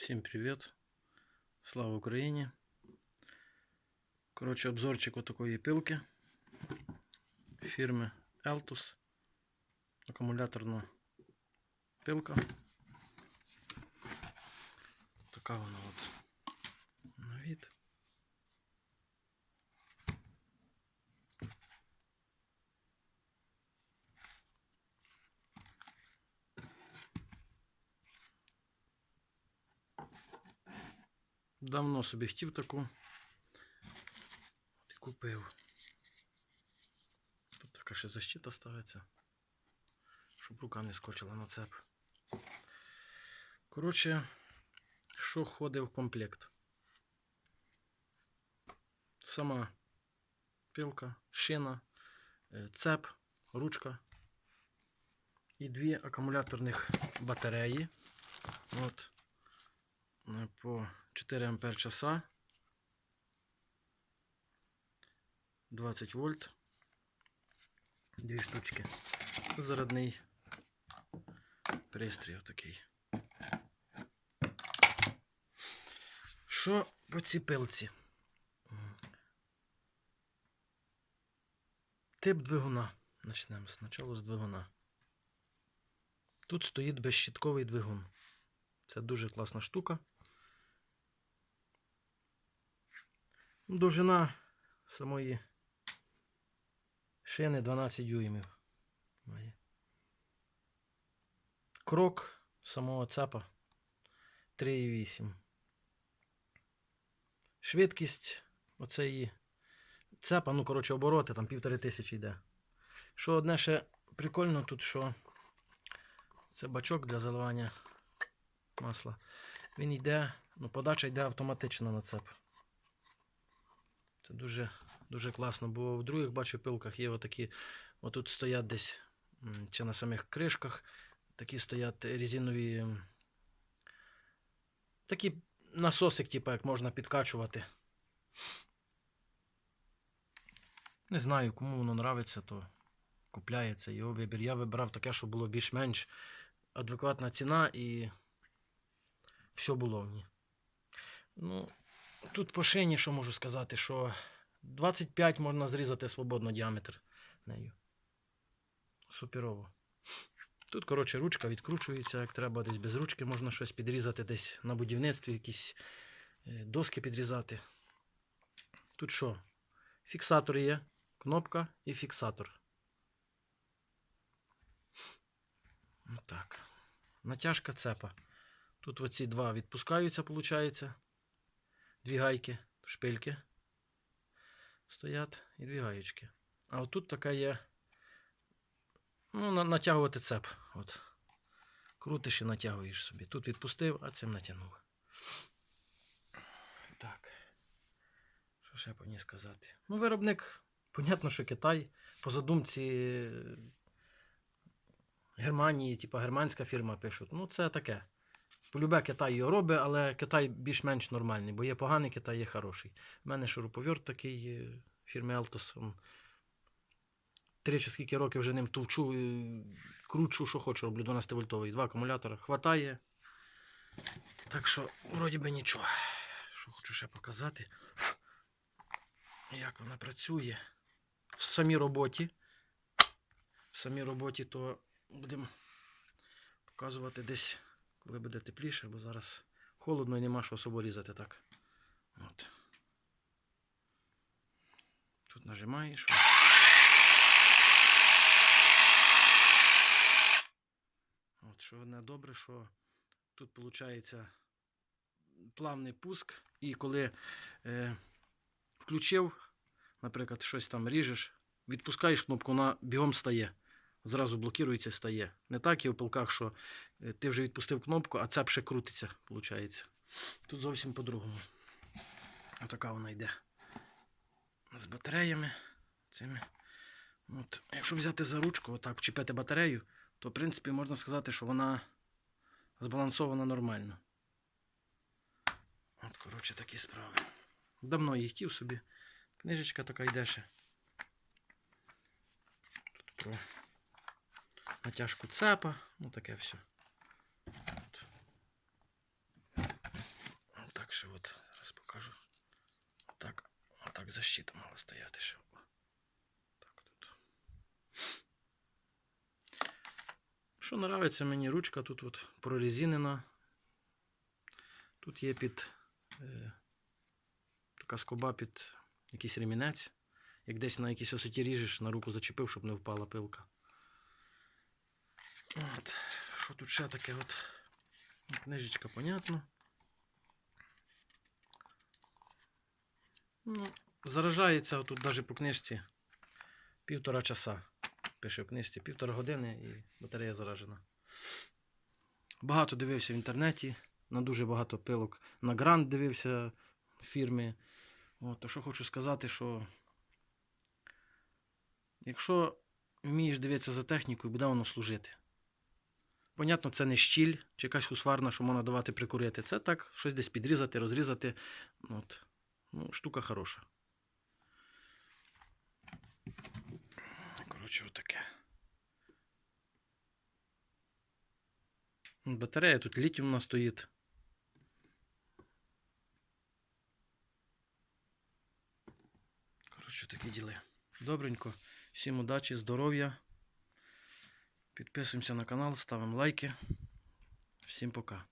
Всім привіт. Слава Україні. Коротше, обзорчик отакої пилки фірми Eltus. Акумуляторна пилка. Така вона от на від. Давно собі хотів таку. І купив. Тут така ще защита ставиться. Щоб рука не скочила на цеп. Коротше, що входить в комплект? Сама пилка, шина, е, цеп, ручка і дві акумуляторних батареї. От. Е, По 4 ампер часа. 20 вольт. Дві штучки. Зарядний пристрій отакий. Що по цій пилці? Тип двигуна. Почнемо спочатку з двигуна. Тут стоїть безщітковий двигун. Це дуже класна штука. Довжина самої шини 12 дюймів. Крок самого цепа 3,8. Швидкість оцеї цепа, ну, коротше, обороти, там півтори тисячі йде. Що одне ще прикольно тут, що це бачок для заливання масла. Він йде, ну, подача йде автоматично на цеп. Це дуже, дуже класно, бо в других бачу пилках є отакі, отут стоять десь чи на самих кришках, такі стоять резинові. Такі насосик, типу, як можна підкачувати. Не знаю, кому воно нравиться, то купляється його вибір. Я вибрав таке, щоб було більш-менш адекватна ціна і все було в ній. Ну, тут по шині, що можу сказати, що 25 можна зрізати свободно діаметр нею. Суперово. Тут, коротше, ручка відкручується, як треба, десь без ручки можна щось підрізати, десь на будівництві якісь е, доски підрізати. Тут що? Фіксатор є, кнопка і фіксатор. Отак. Натяжка цепа. Тут оці два відпускаються, виходить. Дві гайки, шпильки стоять і дві гаєчки. А отут така є. Ну, натягувати цеп. От. Крутиш і натягуєш собі. Тут відпустив, а цим натягнув. Так. Що ще по ній сказати? Ну, виробник, понятно, що Китай. По задумці е, Германії, типа германська фірма пишуть. Ну, це таке. Полюбе Китай його робить, але Китай більш-менш нормальний, бо є поганий Китай, є хороший. У мене шуруповерт такий е, фірми Altos. Три чи скільки років вже ним товчу, е, кручу, що хочу, роблю 12 вольтовий. Два акумулятора. Хватає. Так що, вроді би нічого. Що хочу ще показати. Як вона працює. В самій роботі. В самій роботі то будемо показувати десь коли буде тепліше, бо зараз холодно і нема що особо різати так. От. Тут нажимаєш. От, що одне добре, що тут виходить плавний пуск, і коли е, включив, наприклад, щось там ріжеш, відпускаєш кнопку, вона бігом стає зразу блокується і стає. Не так є в пилках, що е, ти вже відпустив кнопку, а цеп ще крутиться, виходить. Тут зовсім по-другому. Отака вона йде. З батареями. Цими. От. Якщо взяти за ручку, отак вчепити батарею, то в принципі можна сказати, що вона збалансована нормально. От, коротше, такі справи. Давно її хотів собі. Книжечка така йде ще. Тут про натяжку цепа, ну таке все. От. Так що от, раз покажу. Так, так защита мала стояти ще. Так тут. Що подобається мені ручка, тут от прорезинена. Тут є під е, така скоба під якийсь ремінець. Як десь на якійсь висоті ріжеш, на руку зачепив, щоб не впала пилка. От. Що тут ще таке от? Книжечка, понятно. Ну, заражається тут навіть по книжці півтора часа. Пише в книжці півтора години і батарея заражена. Багато дивився в інтернеті, на дуже багато пилок. На грант дивився фірми. От, то що хочу сказати, що якщо вмієш дивитися за технікою, буде воно служити. Понятно, це не щіль чи якась хусварна, що можна давати прикурити. Це так, щось десь підрізати, розрізати. От. Ну, штука хороша. Коротше, отаке. Ну, Батарея тут літіумна стоїть. Коротше, такі діли. Добренько. Всім удачі, здоров'я. Підписуємося на канал, ставимо лайки. Всім пока.